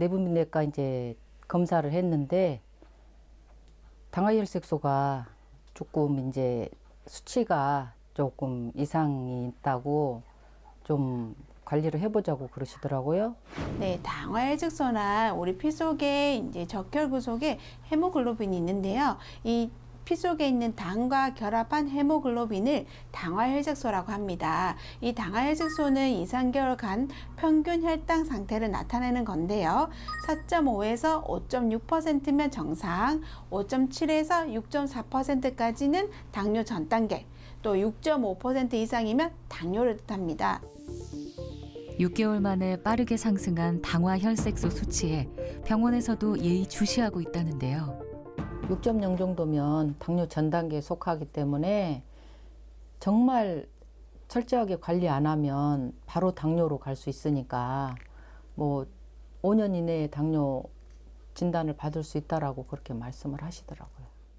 내분비내과 이제 검사를 했는데 당화혈색소가 조금 이제 수치가 조금 이상이 있다고 좀 관리를 해보자고 그러시더라고요. 네, 당화혈색소나 우리 피 속에 이제 적혈구 속에 헤모글로빈이 있는데요. 이 피 속에 있는 당과 결합한 헤모글로빈을 당화혈색소라고 합니다. 이 당화혈색소는 2, 3개월간 평균 혈당 상태를 나타내는 건데요. 4.5에서 5.6%면 정상, 5.7에서 6.4%까지는 당뇨 전 단계, 또 6.5% 이상이면 당뇨를 뜻합니다. 6개월 만에 빠르게 상승한 당화 혈색소 수치에 병원에서도 예의 주시하고 있다는데요. 6.0 정도면 당뇨 전 단계에 속하기 때문에 정말 철저하게 관리 안 하면 바로 당뇨로 갈 수 있으니까 뭐 5년 이내에 당뇨 진단을 받을 수 있다라고 그렇게 말씀을 하시더라고요.